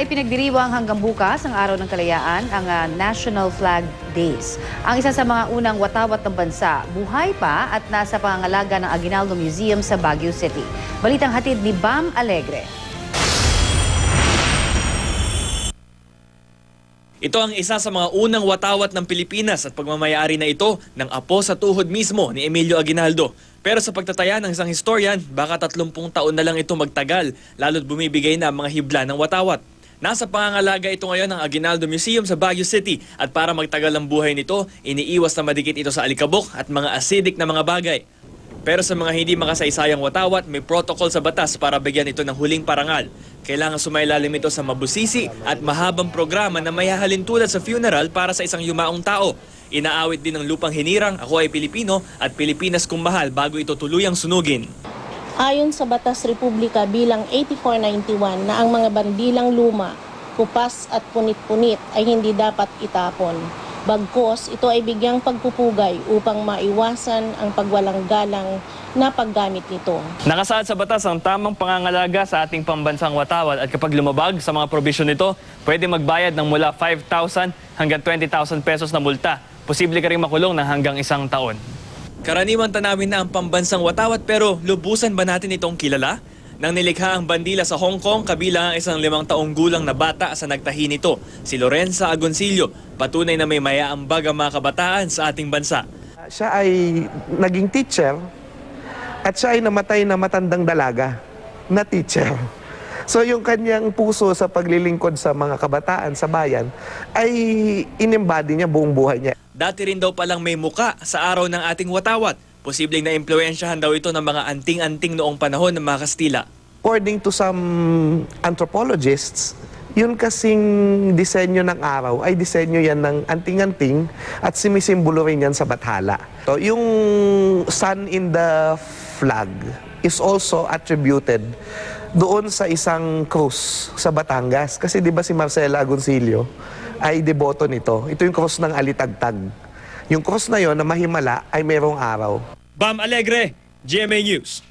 ipinagdiriwang hanggang bukas ang Araw ng Kalayaan, ang ah, National Flag Days. Ang isa sa mga unang watawat ng bansa, buhay pa at nasa pangangalaga ng Aguinaldo Museum sa Baguio City. Balitang hatid ni Bam Alegre. Ito ang isa sa mga unang watawat ng Pilipinas at pagmamayari na ito ng apo sa tuhod mismo ni Emilio Aguinaldo. Pero sa pagtataya ng isang historian, baka 30 taon na lang ito magtagal, lalo't bumibigay na ang mga hibla ng watawat. Nasa pangangalaga ito ngayon ng Aguinaldo Museum sa Baguio City at para magtagal ang buhay nito, iniiwas na madikit ito sa alikabok at mga acidic na mga bagay. Pero sa mga hindi makasaysayang watawat, may protocol sa batas para bigyan ito ng huling parangal. Kailangan sumailalim ito sa mabusisi at mahabang programa na may hahalin tulad sa funeral para sa isang yumaong tao. Inaawit din ng lupang hinirang, ako ay Pilipino at Pilipinas kung mahal bago ito tuluyang sunugin. Ayon sa Batas Republika bilang 8491 na ang mga bandilang luma, kupas at punit-punit ay hindi dapat itapon. Bagkos, ito ay bigyang pagpupugay upang maiwasan ang pagwalang galang na paggamit nito. Nakasaad sa batas ang tamang pangangalaga sa ating pambansang watawat at kapag lumabag sa mga probisyon nito, pwede magbayad ng mula 5,000 hanggang 20,000 pesos na multa. Posible ka rin makulong ng hanggang isang taon. Karaniwan tanawin na ang pambansang watawat pero lubusan ba natin itong kilala? Nang nilikha ang bandila sa Hong Kong, kabilang ang isang limang taong gulang na bata sa nagtahi nito, si Lorenza Agoncillo, patunay na may mayaambag ang mga kabataan sa ating bansa. Siya ay naging teacher at siya ay namatay na matandang dalaga na teacher. So yung kanyang puso sa paglilingkod sa mga kabataan sa bayan ay inimbody niya buong buhay niya. Dati rin daw palang may muka sa araw ng ating watawat. Posibleng na impluensyahan daw ito ng mga anting-anting noong panahon ng mga Kastila. According to some anthropologists, yun kasing disenyo ng araw ay disenyo yan ng anting-anting at simisimbolo rin yan sa Bathala. So, yung sun in the flag is also attributed doon sa isang krus sa Batangas. Kasi di ba si Marcela Agoncillo ay deboto nito. Ito yung krus ng Alitagtag. Yung krus na yon na mahimala ay mayroong araw. Bam Alegre, GMA News.